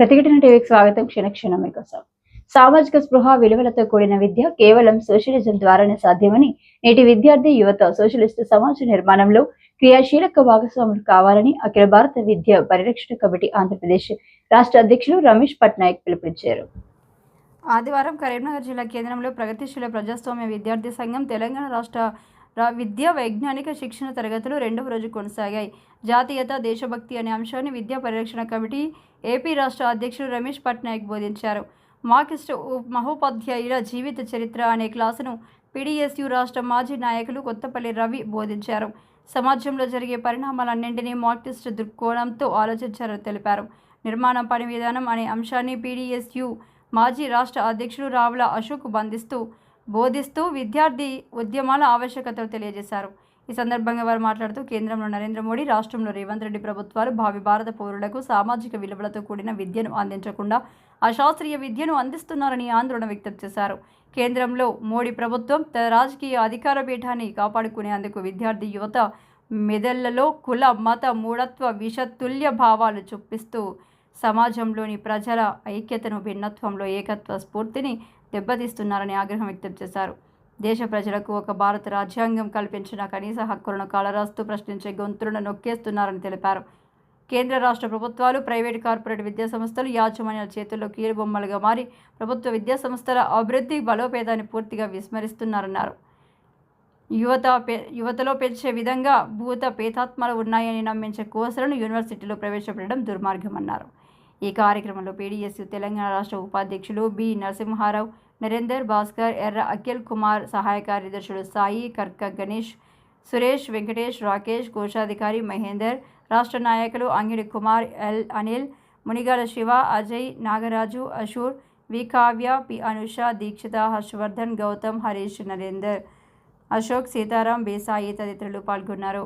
ప్రతిఘటన టీవీకి స్వాగతం. క్షణక్షణం మీకోసం సామాజిక స్పృహ విలువలతో కూడిన విద్య కేవలం సోషలిజం ద్వారానే సాధ్యమని నేటి విద్యార్థి యువత సోషలిస్టు సమాజ నిర్మాణంలో క్రియాశీలక భాగస్వాములు కావాలని అఖిల భారత విద్య పరిరక్షణ కమిటీ ఆంధ్రప్రదేశ్ రాష్ట్ర అధ్యక్షులు రమేష్ పట్నాయక్ పిలుపునిచ్చారు. ఆదివారం కరీంనగర్ జిల్లా కేంద్రంలో ప్రగతిశీల ప్రజాస్వామ్య విద్యార్థి సంఘం తెలంగాణ రాష్ట్ర రా- విద్యా వైజ్ఞానిక శిక్షణ తరగతులు రెండవ రోజు కొనసాగాయి. జాతీయత దేశభక్తి అనే అంశాన్ని విద్యా పరిరక్షణ కమిటీ ఏపీ రాష్ట్ర అధ్యక్షుడు రమేష్ పట్నాయక్ బోధించారు. మార్కిస్ట్ మహోపాధ్యాయుల జీవిత చరిత్ర అనే క్లాసును పీడీఎస్యు రాష్ట్ర మాజీ నాయకులు కొత్తపల్లి రవి బోధించారు. సమాజంలో జరిగే పరిణామాలన్నింటినీ మార్కిస్ట్ దృక్కోణంతో ఆలోచించారని తెలిపారు. నిర్మాణం పని విధానం అనే అంశాన్ని పీడీఎస్యు మాజీ రాష్ట్ర అధ్యక్షుడు రావుల అశోక్ బంధిస్తూ బోధిస్తూ విద్యార్థి ఉద్యమాల ఆవశ్యకతలు తెలియజేశారు. ఈ సందర్భంగా వారు మాట్లాడుతూ కేంద్రంలో నరేంద్ర మోడీ రాష్ట్రంలో రేవంత్ రెడ్డి ప్రభుత్వాలు భావి భారత పౌరులకు సామాజిక విలువలతో కూడిన విద్యను అందించకుండా అశాస్త్రీయ విద్యను అందిస్తున్నారని ఆందోళన వ్యక్తం చేశారు. కేంద్రంలో మోడీ ప్రభుత్వం తన రాజకీయ అధికార పీఠాన్ని కాపాడుకునేందుకు విద్యార్థి యువత మెదళ్ళలో కుల మత మూఢత్వ విషతుల్య భావాలు చూపిస్తూ సమాజంలోని ప్రజల ఐక్యతను భిన్నత్వంలో ఏకత్వ స్ఫూర్తిని దెబ్బతీస్తున్నారని ఆగ్రహం వ్యక్తం చేశారు. దేశ ప్రజలకు ఒక భారత రాజ్యాంగం కల్పించిన కనీస హక్కులను కాలరాస్తూ ప్రశ్నించే గొంతులను నొక్కేస్తున్నారని తెలిపారు. కేంద్ర రాష్ట్ర ప్రభుత్వాలు ప్రైవేట్ కార్పొరేట్ విద్యాసంస్థలు యాజమాన్యాల చేతుల్లో కీలుబొమ్మలుగా మారి ప్రభుత్వ విద్యాసంస్థల అభివృద్ధి బలోపేతాన్ని పూర్తిగా విస్మరిస్తున్నారన్నారు. యువత పే యువతలో పెంచే విధంగా భూత పేతాత్మలు ఉన్నాయని నమ్మించే కోర్సులను యూనివర్సిటీలో ప్రవేశపెట్టడం దుర్మార్గమన్నారు. ఈ కార్యక్రమంలో పీడీఎస్ తెలంగాణ రాష్ట్ర ఉపాధ్యక్షులు బి నరసింహారావు నరేందర్ భాస్కర్ ఎర్ర అఖిల్ కుమార్ సహాయ కార్యదర్శులు సాయి కర్క గణేష్ సురేష్ వెంకటేష్ రాకేష్ కోశాధికారి మహేందర్ రాష్ట్ర నాయకులు Angidi Kumar L Anil Munigala Shiva Ajay Nagaraju Ashur V Kavya P Anusha Dikshitha Harshavardhan Gautam Harish Narender Ashok Sitaram Besai తదితరులు పాల్గొన్నారు.